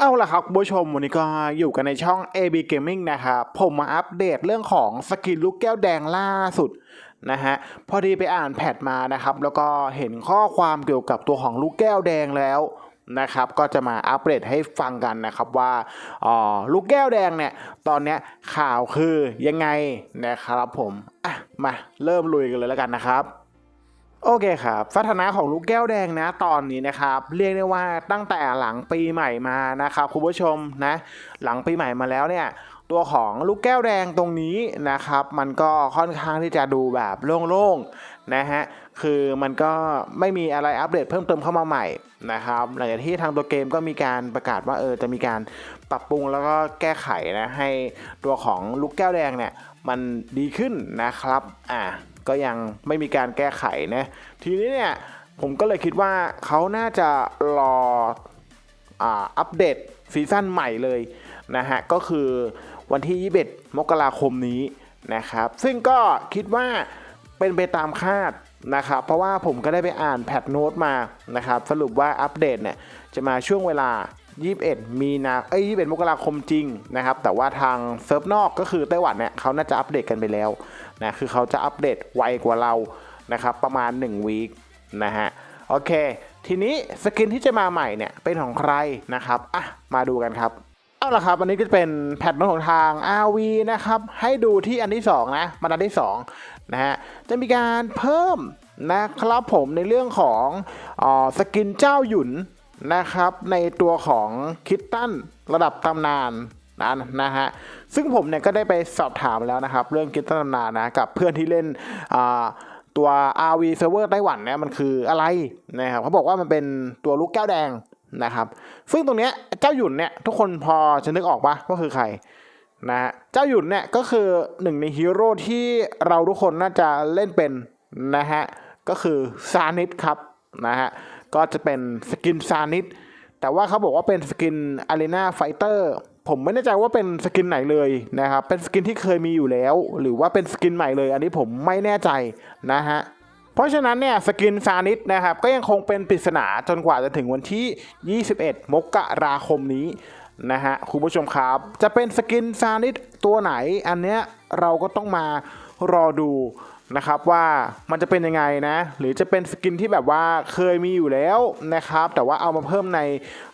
เอาล่ะครับคุณผู้ชมวันนี้ก็อยู่กันในช่อง AB Gaming นะครับผมมาอัปเดตเรื่องของสกินลูกแก้วแดงล่าสุดนะฮะพอดีไปอ่านแพทมานะครับ แล้วก็เห็นข้อความเกี่ยวกับตัวของลูกแก้วแดงแล้วนะครับก็จะมาอัปเดตให้ฟังกันนะครับว่าอ๋อลูกแก้วแดงเนี่ยตอนเนี้ยข่าวคือยังไงนะครับผมอะมาเริ่มลุยกันเลยแล้วกันนะครับ โอเคครับสถานะของลูกแก้วแดงนะตอนนี้นะครับเรียกได้ว่าตั้งแต่หลังปีใหม่มานะครับคุณผู้ชมนะหลังปีใหม่มาแล้วเนี่ยตัวของลูกแก้วแดงตรงนี้นะครับ มันก็ค่อนข้างที่จะดูแบบโล่งๆนะฮะคือมันก็ไม่มีอะไรอัปเดตเพิ่มเติมเข้ามาใหม่นะครับหลังจากที่ทางตัวเกมก็มีการประกาศว่าเออจะมีการปรับปรุงแล้วก็แก้ไขนะให้ตัวของลูกแก้วแดงเนี่ยมันดีขึ้นนะครับอ่า ก็ยังไม่มีการแก้ไขนะทีนี้เนี่ยผมก็เลยคิดว่าเขาน่าจะรออ่าอัปเดตซีซั่นใหม่เลยนะฮะก็คือวันที่ 21 มกราคมนี้นะครับซึ่งก็คิดว่าเป็นไปตามคาดนะครับเพราะว่าผมก็ได้ไปอ่านแพทโน้ตมานะครับสรุปว่าอัปเดตเนี่ยจะมาช่วงเวลา 21 มีนาเอ้ย21 มกราคมจริงนะครับ แต่ว่าทางเซิร์ฟนอกก็คือไต้หวันเนี่ยเขาน่าจะอัปเดตกันไปแล้วนะคือเขาจะอัปเดตไวกว่าเรานะครับ ประมาณ1วีคนะฮะโอเค ทีนี้สกินที่จะมาใหม่เนี่ยเป็นของใครนะครับอะมาดูกันครับเอาละครับอันนี้ก็จะเป็นแพทโน้ตของทาง RV นะครับ ให้ดูที่อันที่ 2 นะมันอันที่2นะฮะจะมีการเพิ่มนะครับผมในเรื่องของออสกินเจ้าหยุน นะครับในตัวของคิตตันระดับตำนานนะนะฮะซึ่งผมเนี่ยก็ได้ไปสอบถามแล้วนะครับ เรื่องคิตตันตำนานนะกับเพื่อนที่เล่นอ่าตัว RV Server ไต้หวันเนี่ยมันคืออะไรนะครับเขาบอกว่ามันเป็นตัวลูกแก้วแดงนะครับ ซึ่งตรงเนี้ยเจ้าหยุนเนี่ยทุกคนพอจะนึกออกปะว่าคือใครนะฮะเจ้าหยุนเนี่ยก็คือหนึ่งในฮีโร่ที่เราทุกคนน่าจะเล่นเป็นนะฮะก็คือซานิสครับนะฮะ ก็จะเป็นสกินซานิสแต่ว่าเขาบอกว่าเป็นสกินอารีนาไฟเตอร์ผมไม่แน่ใจว่าเป็นสกินไหนเลยนะครับ เป็นสกินที่เคยมีอยู่แล้ว หรือว่าเป็นสกินใหม่เลย อันนี้ผมไม่แน่ใจนะฮะ เพราะฉะนั้นเนี่ยสกินซานิสนะครับ ก็ยังคงเป็นปริศนาจนกว่าจะถึงวันที่ 21 มกราคมนี้นะฮะคุณผู้ชมครับ จะเป็นสกินซานิสตัวไหน อันเนี้ยเราก็ต้องมารอดู นะครับว่ามันจะเป็นยังไงนะ หรือจะเป็นสกินที่แบบว่าเคยมีอยู่แล้วนะครับ แต่ว่าเอามาเพิ่มใน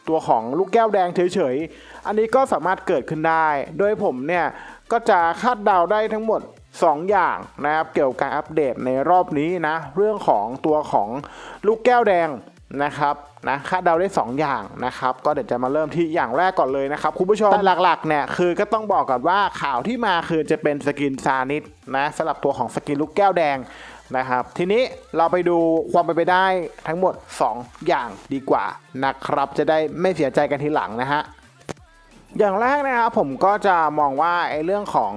ตัวของลูกแก้วแดงเฉยๆ อันนี้ก็สามารถเกิดขึ้นได้ โดยผมเนี่ยก็จะคาดเดาได้ทั้งหมด 2 อย่างนะครับ เกี่ยวกับการอัปเดตในรอบนี้นะ เรื่องของตัวของลูกแก้วแดง นะครับนะคาดเดาได้ 2 อย่างนะครับ ก็เดี๋ยวจะมาเริ่มที่อย่างแรกก่อนเลยนะครับคุณผู้ชมแต่หลักๆเนี่ยคือก็ต้องบอกก่อนว่าข่าวที่มาคือจะเป็นสกินซานิสนะสำหรับตัวของสกินลูกแก้วแดงนะครับทีนี้เราไปดูความเป็นไปได้ทั้งหมด 2 อย่างดีกว่านะครับ จะได้ไม่เสียใจกันทีหลังนะฮะอย่างแรกนะครับผมก็จะมองว่าไอ้เรื่องของ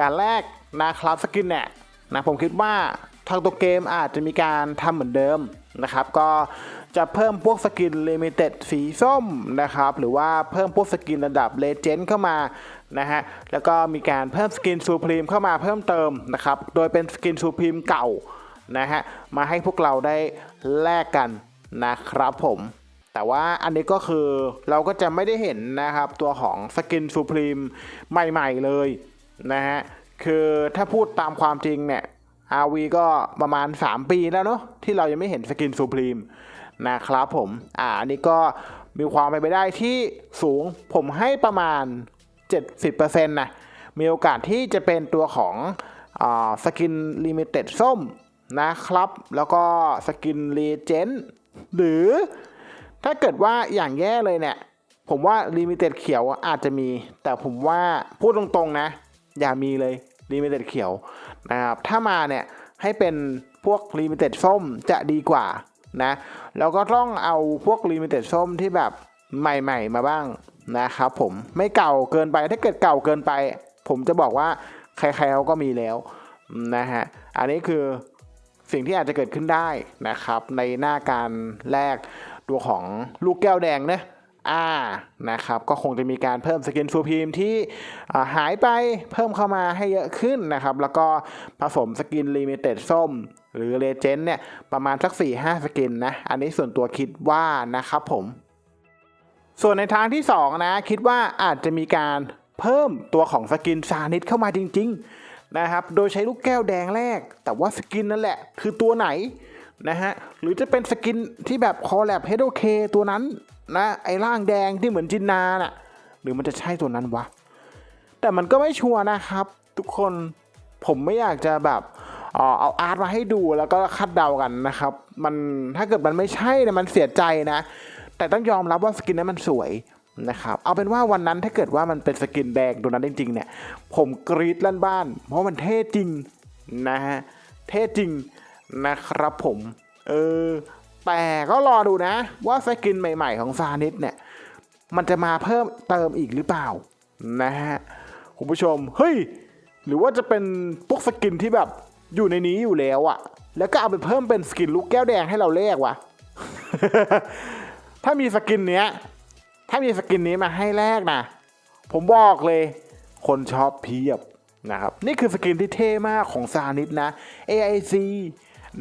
การแลกนะครับสกินเนี่ยนะผมคิดว่าทางตัวเกมอาจจะมีการทำเหมือนเดิม นะครับ ก็จะเพิ่มพวกสกินลิมิเต็ดสีส้มนะครับ หรือว่าเพิ่มพวกสกินระดับเลเจนด์เข้ามานะฮะ แล้วก็มีการเพิ่มสกินซูพรีมเข้ามาเพิ่มเติมนะครับ โดยเป็นสกินซูพรีมเก่านะฮะ มาให้พวกเราได้แลกกันนะครับผม แต่ว่าอันนี้ก็คือเราก็จะไม่ได้เห็นนะครับตัวของสกินซูพรีมใหม่ ๆ เลยนะฮะ คือถ้าพูดตามความจริงเนี่ย RV ก็ประมาณ 3 ปีแล้วเนาะที่เรายังไม่เห็นสกินซูพรีมนะครับผมอ่าอันนี้ก็มีความเป็นไปได้ที่สูงผมให้ประมาณ 70%นะมีโอกาสที่จะเป็นตัวของอสกินลิมิเต็ดส้มนะครับ แล้วก็สกินรีเจนหรือถ้าเกิดว่าอย่างแย่เลยเนี่ย ผมว่าลิมิเต็ดเขียวอาจจะมี แต่ผมว่าพูดตรงๆนะ อย่ามีเลยลิมิเต็ดเขียว นะครับ ถ้ามาเนี่ยให้เป็นพวกลิมิเต็ดส้มจะดีกว่านะแล้วก็ต้องเอาพวกลิมิเต็ดส้มที่แบบใหม่ ๆ มาบ้างนะครับผมไม่เก่าเกินไปถ้าเกิดเก่าเกินไป ผมจะบอกว่าใครๆเขาก็มีแล้วนะฮะอันนี้คือสิ่งที่อาจจะเกิดขึ้นได้นะครับ ในหน้าการแลกตัวของลูกแก้วแดงนะ อ่านะครับ ก็คงจะมีการเพิ่มสกินซูพีมที่หายไปเพิ่มเข้ามาให้เยอะขึ้นนะครับ แล้วก็ผสมสกินลิมิเต็ดส้ม หรือเลเจนด์เนี่ย ประมาณสัก 4-5 สกินนะ อันนี้ส่วนตัวคิดว่านะครับผม ส่วนในทางที่ 2 นะ คิดว่าอาจจะมีการเพิ่มตัวของสกินซานิดเข้ามาจริง ๆ นะครับ โดยใช้ลูกแก้วแดงแรก แต่ว่าสกินนั่นแหละ คือตัวไหน นะฮะ หรือจะเป็นสกินที่แบบคอแลบเฮดโอเคตัวนั้นนะ ไอ้ร่างแดงที่เหมือนจินนาน่ะ หรือมันจะใช่ตัวนั้นวะ แต่มันก็ไม่ชัวร์นะครับ ทุกคนผมไม่อยากจะแบบเออเอาอาร์ตมาให้ดูแล้วก็คาดเดากันนะครับ มันถ้าเกิดมันไม่ใช่เนี่ยมันเสียใจนะ แต่ต้องยอมรับว่าสกินนั้นมันสวยนะครับ เอาเป็นว่าวันนั้นถ้าเกิดว่ามันเป็นสกินแดงตัวนั้นจริงๆเนี่ย ผมกรี๊ดลั่นบ้าน เพราะมันเท่จริงนะฮะ เท่จริง นะครับผม เออ แต่ก็รอดูนะ ว่าสกินใหม่ๆของซานิสเนี่ย มันจะมาเพิ่มเติมอีกหรือเปล่า นะฮะ คุณผู้ชม เฮ้ย หรือว่าจะเป็นพวกสกินที่แบบอยู่ในนี้อยู่แล้วอะแล้วก็เอาไปเพิ่มเป็นสกินลูกแก้วแดงให้เราแลกวะ ถ้ามีสกินเนี้ย ถ้ามีสกินนี้มาให้แลกนะ ผมบอกเลย คนชอบเพียบนะครับ นี่คือสกินที่เท่มากของซานิสนะ AIC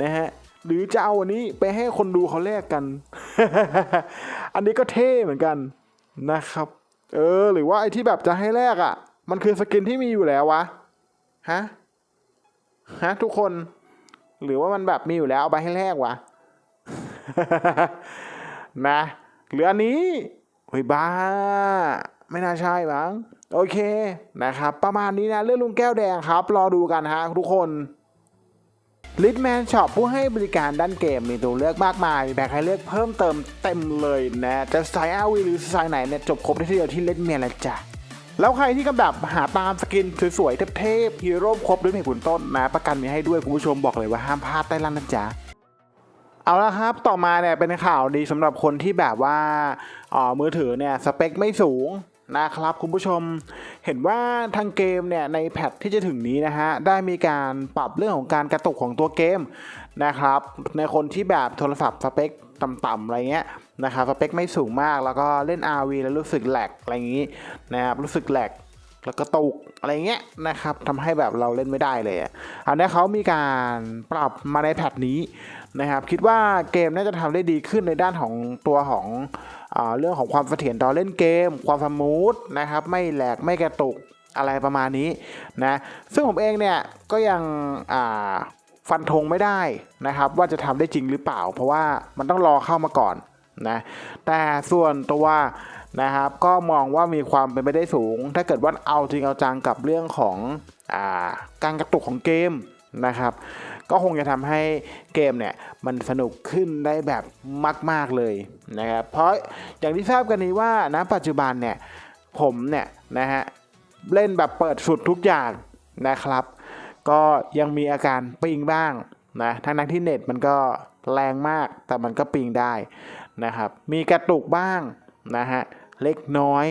นะฮะหรือจะเอาอันนี้ไปให้คนดูเขาแลกกัน อันนี้ก็เท่เหมือนกันนะครับ เออ หรือว่าไอ้ที่แบบจะให้แลกอะ่ะ มันคือสกินที่มีอยู่แล้ววะฮะฮะทุกคน หรือว่ามันแบบมีอยู่แล้วเอาไปให้แลกวะนะหรืออันนี้เฮ้ยบ้า ไม่น่าใช่มั้งโอเคนะครับ ประมาณนี้นะเรื่องลุงแก้วแดงครับ รอดูกันฮะทุกคน ลิทแมนช็อปผู้ให้บริการด้านเกมมีตัวเลือกมากมาย มีแพ็คให้เลือกเพิ่มเติมเต็มเลยนะ จะสายอาวีหรือสายไหนเนี่ยจบครบได้ที่เดียวที่เล่นมียละจ้ะแล้วใครที่กำลังหาตามสกินสวยๆเทพๆฮีโร่ครบด้วยเหตุผลต้นนะ ประกันมีให้ด้วยคุณผู้ชมบอกเลยว่าห้ามพลาดใต้ล่างนะจ๊ะเอาละครับ ต่อมาเนี่ยเป็นข่าวดีสำหรับคนที่แบบว่าอ๋อมือถือเนี่ยสเปคไม่สูง นะครับคุณผู้ชมเห็นว่าทางเกมเนี่ยในแพทที่จะถึงนี้นะฮะได้มีการปรับเรื่องของการกระตุกของตัวเกมนะครับในคนที่แบบโทรศัพท์สเปคต่ำๆอะไรเงี้ยนะครับสเปคไม่สูงมากแล้วก็เล่น RV แล้วรู้สึกแหลกอะไรอย่างนี้นะครับรู้สึกแหลก แล้วก็ตกอะไรเงี้ยนะครับทำให้แบบเราเล่นไม่ได้เลยอะอันนี้เขามีการปรับมาในแพทนี้นะครับ คิดว่าเกมน่าจะทำได้ดีขึ้นในด้านของตัวของอเรื่องของความเสถียรต่อเล่นเกม ความสมูทนะครับ ไม่แหลกไม่กระตุกอะไรประมาณนี้นะซึ่งผมเองเนี่ยก็ยังฟันธงไม่ได้นะครับ ว่าจะทำได้จริงหรือเปล่า เพราะว่ามันต้องรอเข้ามาก่อนนะแต่ส่วนตัว นะครับ ก็มองว่ามีความเป็นไปได้สูง ถ้าเกิดว่าเอาจริงเอาจังกับเรื่องของอาการกระตุกของเกมนะครับ ก็คงจะทำให้เกมเนี่ยมันสนุกขึ้นได้แบบมาก ๆเลยนะครับ เพราะอย่างที่ทราบกันนี้ว่าณปัจจุบันเนี่ยผมเนี่ยนะฮะเล่นแบบเปิดสุดทุกอย่างนะครับ ก็ยังมีอาการปิงบ้างนะทั้งนั้นที่เน็ตมันก็แรงมากแต่มันก็ปิงได้นะครับ มีกระตุกบ้าง นะฮะเล็กน้อย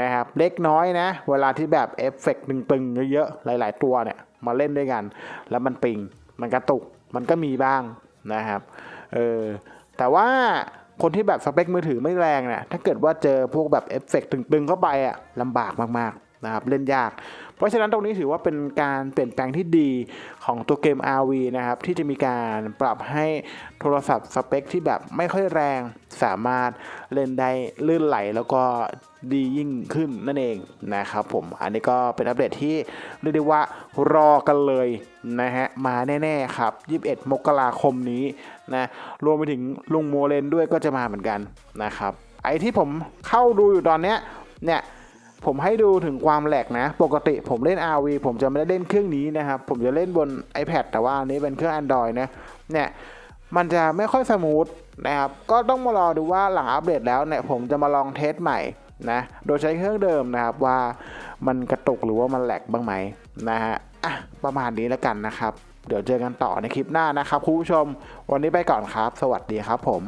นะครับเล็กน้อยนะ เวลาที่แบบเอฟเฟกต์ตึงๆเยอะๆหลาย ๆ ตัวเนี่ยมาเล่นด้วยกัน แล้วมันปิงมันกระตุกมันก็มีบ้างนะครับเออแต่ว่าคนที่แบบสเปคมือถือไม่แรงเนี่ยถ้าเกิดว่าเจอพวกแบบเอฟเฟกต์ตึงๆเข้าไปอะลำบากมากๆนะครับเล่นยาก ราะฉะนั้นตรงนี้ถือว่าเป็นการเปลี่ยนแปลงที่ดีของตัวเกม RV นะครับ ที่จะมีการปรับให้โทรศัพท์สเปคที่แบบไม่ค่อยแรงสามารถเล่นได้ลื่นไหลแล้วก็ดียิ่งขึ้นนั่นเองนะครับผมอันนี้ก็เป็นอัปเดตที่เรียกได้ว่ารอกันเลยนะฮะมาแน่ๆครับ 21 มกราคมนี้นะรวมไปถึงลุงโมเลนด้วยก็จะมาเหมือนกันนะครับไอที่ผมเข้าดูอยู่ตอนเนี้ยเนี่ย ผมให้ดูถึงความแหลกนะ ปกติผมเล่น RV ผมจะไม่ได้เล่นเครื่องนี้นะครับ ผมจะเล่นบน iPad แต่ว่าอันนี้เป็นเครื่อง Android นะ เนี่ย มันจะไม่ค่อยสมูทนะครับ ก็ต้องมารอดูว่าหลังอัปเดตแล้วเนี่ยผมจะมาลองเทสใหม่นะ โดยใช้เครื่องเดิมนะครับว่ามันกระตุกหรือว่ามันแหลกบ้างไหมนะฮะ อะ ประมาณนี้แล้วกันนะครับ เดี๋ยวเจอกันต่อในคลิปหน้านะครับคุณผู้ชม วันนี้ไปก่อนครับ สวัสดีครับผม